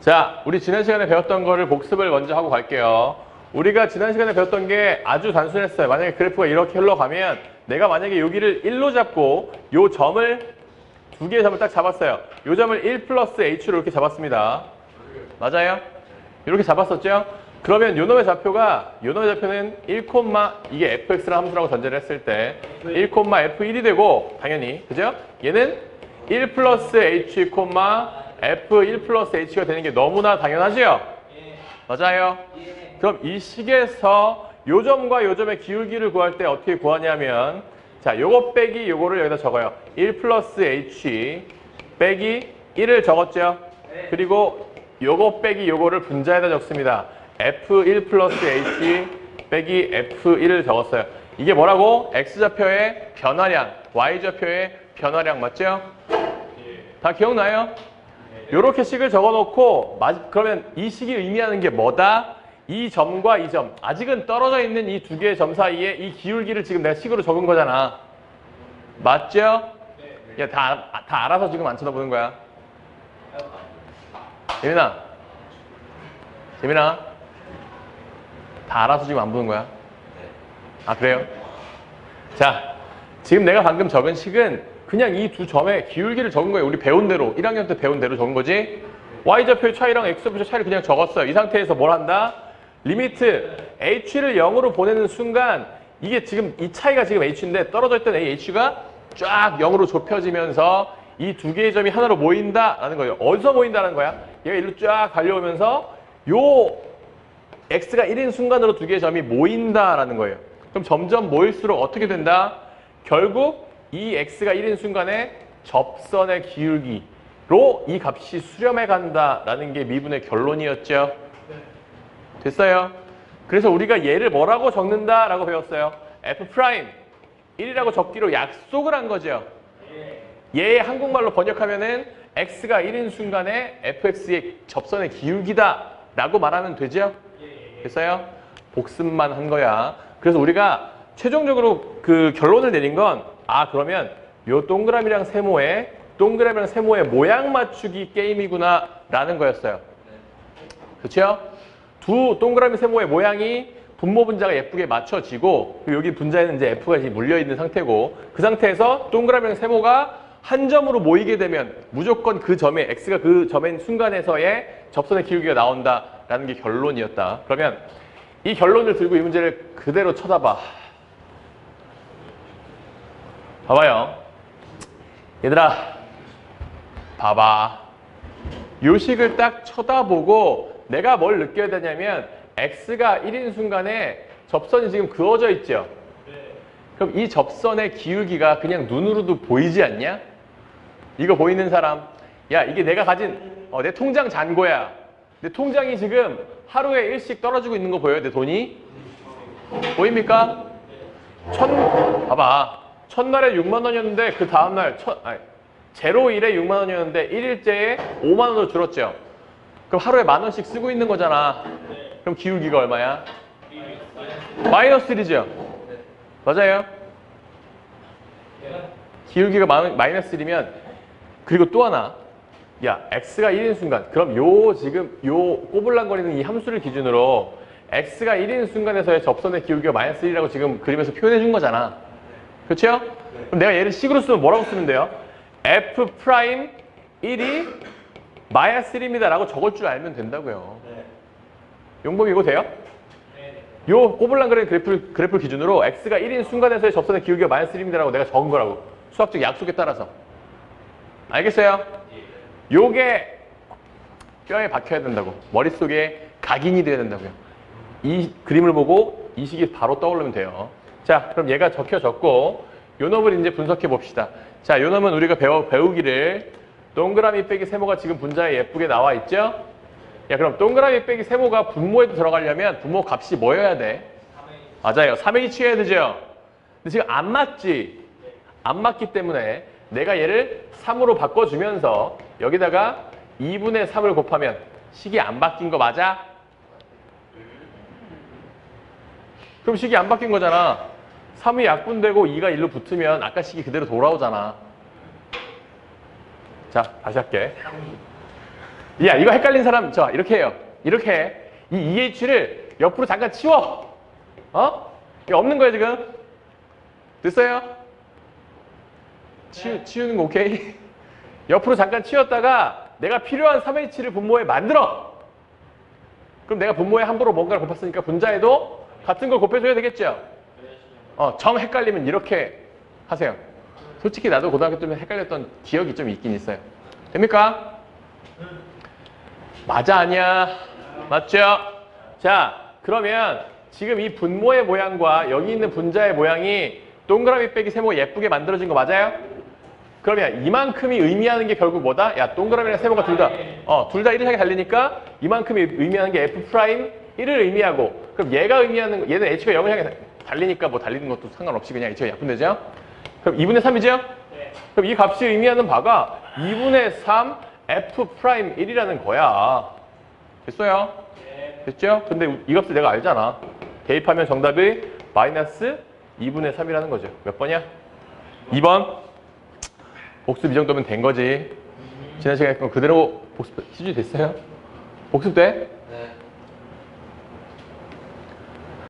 자, 우리 지난 시간에 배웠던 거를 복습을 먼저 하고 갈게요. 우리가 지난 시간에 배웠던 게 아주 단순했어요. 만약에 그래프가 이렇게 흘러가면 내가 만약에 여기를 1로 잡고 요 점을 두 개의 점을 딱 잡았어요. 요 점을 1 플러스 h로 이렇게 잡았습니다. 맞아요? 이렇게 잡았었죠? 그러면 요 놈의 좌표가 요 놈의 좌표는 1, 이게 fx라는 함수라고 전제를 했을 때 1, f1이 되고 당연히 그죠? 얘는 1 플러스 h, f1 플러스 h가 되는 게 너무나 당연하지요? 맞아요? 그럼 이 식에서 요 점과 요 점의 기울기를 구할 때 어떻게 구하냐면 자, 요거 빼기 요거를 여기다 적어요. 1 플러스 h 빼기 1을 적었죠? 그리고 요거 빼기 요거를 분자에다 적습니다. f1 플러스 h 빼기 f1을 적었어요. 이게 뭐라고? x좌표의 변화량, y좌표의 변화량 맞죠? 다 기억나요? 요렇게 식을 적어놓고 마- 그러면 이 식이 의미하는 게 뭐다? 이 점과 이 점, 아직은 떨어져 있는 이 두 개의 점 사이에 이 기울기를 지금 내가 식으로 적은 거잖아. 맞죠? 야, 다, 아- 다 알아서 지금 안 쳐다보는 거야. 재민아. 재민아. 다 알아서 지금 안 보는 거야. 아, 그래요? 자, 지금 내가 방금 적은 식은 그냥 이 두 점의 기울기를 적은 거예요. 우리 배운 대로, 1학년 때 배운 대로 적은 거지. y좌표의 차이랑 x좌표의 차이를 그냥 적었어요. 이 상태에서 뭘 한다? 리미트 h를 0으로 보내는 순간 이게 지금 이 차이가 지금 h인데 떨어져 있던 h가 쫙 0으로 좁혀지면서 이 두 개의 점이 하나로 모인다라는 거예요. 어디서 모인다는 거야? 얘가 일로 쫙 달려오면서 요 x가 1인 순간으로 두 개의 점이 모인다라는 거예요. 그럼 점점 모일수록 어떻게 된다? 결국 이 x가 1인 순간에 접선의 기울기로 이 값이 수렴해 간다라는 게 미분의 결론이었죠. 됐어요? 그래서 우리가 얘를 뭐라고 적는다라고 배웠어요? f 프라임 1이라고 적기로 약속을 한 거죠. 얘 한국말로 번역하면은 x가 1인 순간에 fx의 접선의 기울기다 라고 말하면 되죠? 됐어요? 복습만 한 거야. 그래서 우리가 최종적으로 그 결론을 내린 건 아 그러면 요 동그라미랑 세모의 동그라미랑 세모의 모양 맞추기 게임이구나 라는 거였어요. 그렇죠? 두 동그라미 세모의 모양이 분모 분자가 예쁘게 맞춰지고 여기 분자에는 이제 f가 지금 물려 있는 상태고 그 상태에서 동그라미랑 세모가 한 점으로 모이게 되면 무조건 그 점에 x가 그 점인 순간에서의 접선의 기울기가 나온다라는 게 결론이었다. 그러면 이 결론을 들고 이 문제를 그대로 쳐다봐. 봐봐요. 얘들아, 봐봐. 요식을 딱 쳐다보고 내가 뭘 느껴야 되냐면 x가 1인 순간에 접선이 지금 그어져 있죠. 그럼 이 접선의 기울기가 그냥 눈으로도 보이지 않냐? 이거 보이는 사람, 야 이게 내가 가진 어, 내 통장 잔고야. 내 통장이 지금 하루에 일씩 떨어지고 있는 거 보여요? 내 돈이? 보입니까? 천, 봐봐. 첫날에 6만 원이었는데 그 다음날 제로 1에 6만 원이었는데 1일째에 5만 원으로 줄었죠. 그럼 하루에 만 원씩 쓰고 있는 거잖아. 그럼 기울기가 얼마야? 마이너스 1이죠. 맞아요. 기울기가 마- 마이너스 1이면 그리고 또 하나. 야, x가 1인 순간. 그럼 요 지금 요 꼬불랑거리는 이 함수를 기준으로 x가 1인 순간에서의 접선의 기울기가 마이너스 1이라고 지금 그림에서 표현해 준 거잖아. 그렇죠? 그럼 내가 얘를 식으로 쓰면 뭐라고 쓰면 돼요? f 프라임 1이 마이너스 1입니다 라고 적을 줄 알면 된다고요. 용범 이거 돼요? 요 꼬불랑거리는 그래프, 그래프를 기준으로 x가 1인 순간에서의 접선의 기울기가 마이너스 1입니다 라고 내가 적은 거라고. 수학적 약속에 따라서. 알겠어요? 요게 뼈에 박혀야 된다고. 머릿속에 각인이 돼야 된다고요. 이 그림을 보고 이 식이 바로 떠오르면 돼요. 자, 그럼 얘가 적혀졌고 요 놈을 이제 분석해 봅시다. 자, 요 놈은 우리가 배워, 배우기를 동그라미 빼기 세모가 지금 분자에 예쁘게 나와 있죠? 야, 그럼 동그라미 빼기 세모가 분모에도 들어가려면 분모 값이 뭐여야 돼? 맞아요. 3이 취해야 되죠? 근데 지금 안 맞지? 안 맞기 때문에 내가 얘를 3으로 바꿔주면서 여기다가 2분의 3을 곱하면 식이 안 바뀐 거 맞아? 그럼 식이 안 바뀐 거잖아. 3이 약분되고 2가 1로 붙으면 아까 식이 그대로 돌아오잖아. 자, 다시 할게. 야, 이거 헷갈린 사람, 저, 이렇게 해요. 이렇게 해. 이 EH를 옆으로 잠깐 치워. 어? 이거 없는 거야, 지금. 됐어요? 치우, 치우는 거 오케이? 옆으로 잠깐 치웠다가 내가 필요한 3H를 분모에 만들어. 그럼 내가 분모에 함부로 뭔가를 곱했으니까 분자에도 같은 걸 곱해줘야 되겠죠? 어, 정 헷갈리면 이렇게 하세요. 솔직히 나도 고등학교 때문에 헷갈렸던 기억이 좀 있긴 있어요. 됩니까? 맞아 아니야? 맞죠? 자 그러면 지금 이 분모의 모양과 여기 있는 분자의 모양이 동그라미 빼기 세모가 예쁘게 만들어진 거 맞아요? 그러면 이만큼이 의미하는 게 결국 뭐다? 야 동그라미랑 세모가 둘 다 어, 둘 다 1을 향해 달리니까 이만큼이 의미하는 게 F 프라임 1을 의미하고 그럼 얘가 의미하는 거- 얘는 H가 0을 향해 달리니까 뭐 달리는 것도 상관없이 그냥 H가 약분 되죠? 그럼 2분의 3이죠? 그럼 이 값이 의미하는 바가 2분의 3 F 프라임 1이라는 거야. 됐어요? 됐죠? 근데 이 값을 내가 알잖아. 대입하면 정답이 마이너스 2분의 3이라는 거죠. 몇 번이야? 2번. 복습 이 정도면 된 거지. 지난 시간에 그대로 복습 시즌 됐어요? 복습 돼?